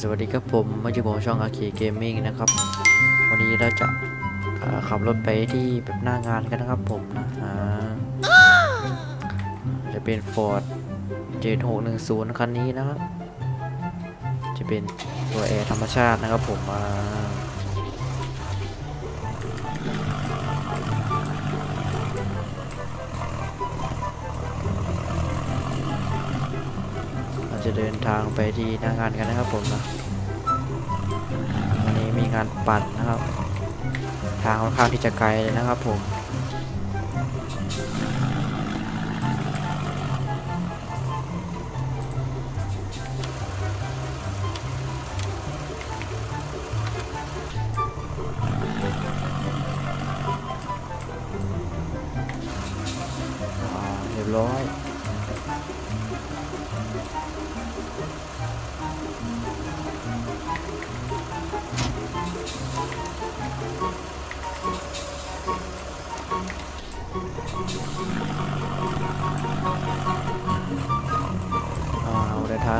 สวัสดีครับผมมาอยู่ผมช่องอาคีเกมมิ่งนะครับ วันนี้เราจะาขับรถไปที่แบบหน้างานกันนะครับผมนะฮะจะเป็น Ford 7610 คันนี้นะครับ จะเป็นตัวแอร์ธรรมชาตินะครับผมมา จะเดินทางไปที่หน้างานกันนะครับผมนะวันนี้มีงานปั่นนะครับ ทางค่อนข้างที่จะไกลเลยนะครับผม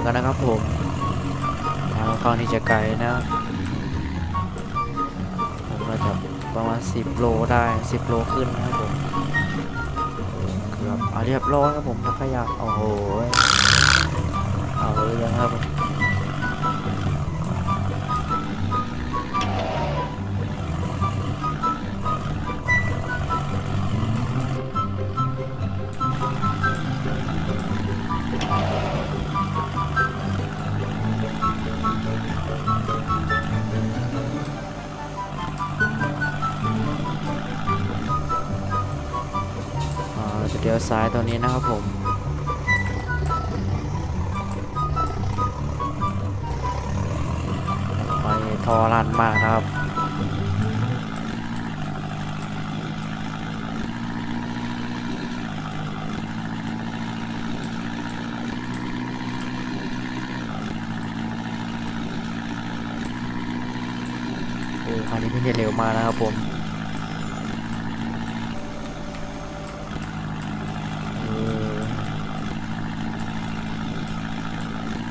กันนะครับผมทางค่อนข้างนี้จะไกลนะผมน่าจะประมาณ 10 โลได้ 10 โลขึ้นนะครับผมเกือบอ่าเรียบร้อยครับผมทักขยะโอ้โหเอาเรื่องครับ ยวซ้ายตัวนี้นะครับผมไฟทอรันมากนะครับคันนี้เพิ่งจะเร็วมานะครับผมเออ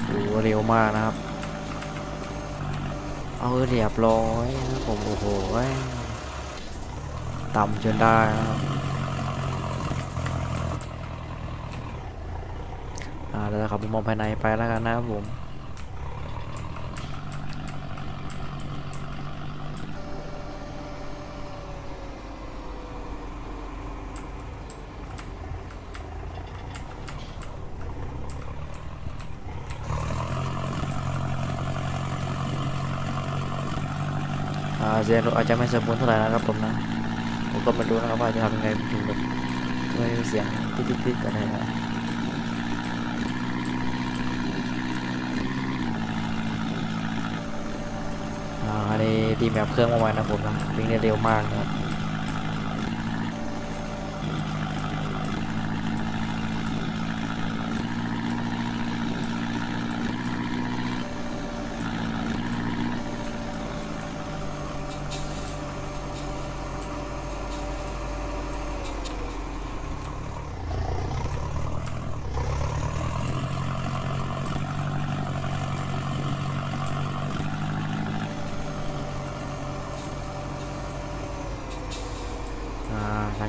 โอ้ เร็วมากนะครับ เอาเรียบร้อยนะผมโอ้โหต่ำจนได้นะครับอ่าเราจะขับมุมมองภายในไปแล้วกันนะครับผม เซียนรู้อาจจะไม่สมบูรณ์เท่าไหร่นะครับผมนะผมก็มาดูนะครับว่าจะทำยังไงถึงแบบไม่มีเสียงติ๊ดๆๆอะไรนะอันนี้ดีแมปเครื่องมาใหม่นะผมนะวิ่งได้เร็วมากนะครับ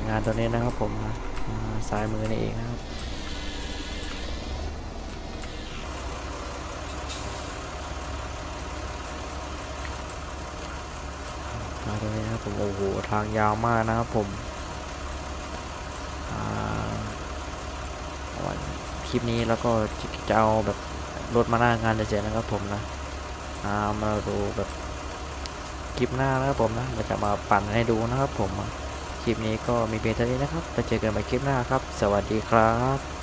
งานตัวนี้นะครับผมนะอ่าซ้ายมือนี่เองนะครับมาตรงนี้นะครับผมโอ้โหทางยาวมากนะครับผมคลิปนี้แล้วก็จะจะเอาแบบรถมาหน้างานเฉยๆนะครับผมนะอ่ามาดูแบบคลิปหน้านะครับผมนะเราจะมาปั่นให้ดูนะครับผม คลิปนี้ก็มีเพียงเท่านี้นะครับไปเจอกันใหม่คลิปหน้าครับ สวัสดีครับ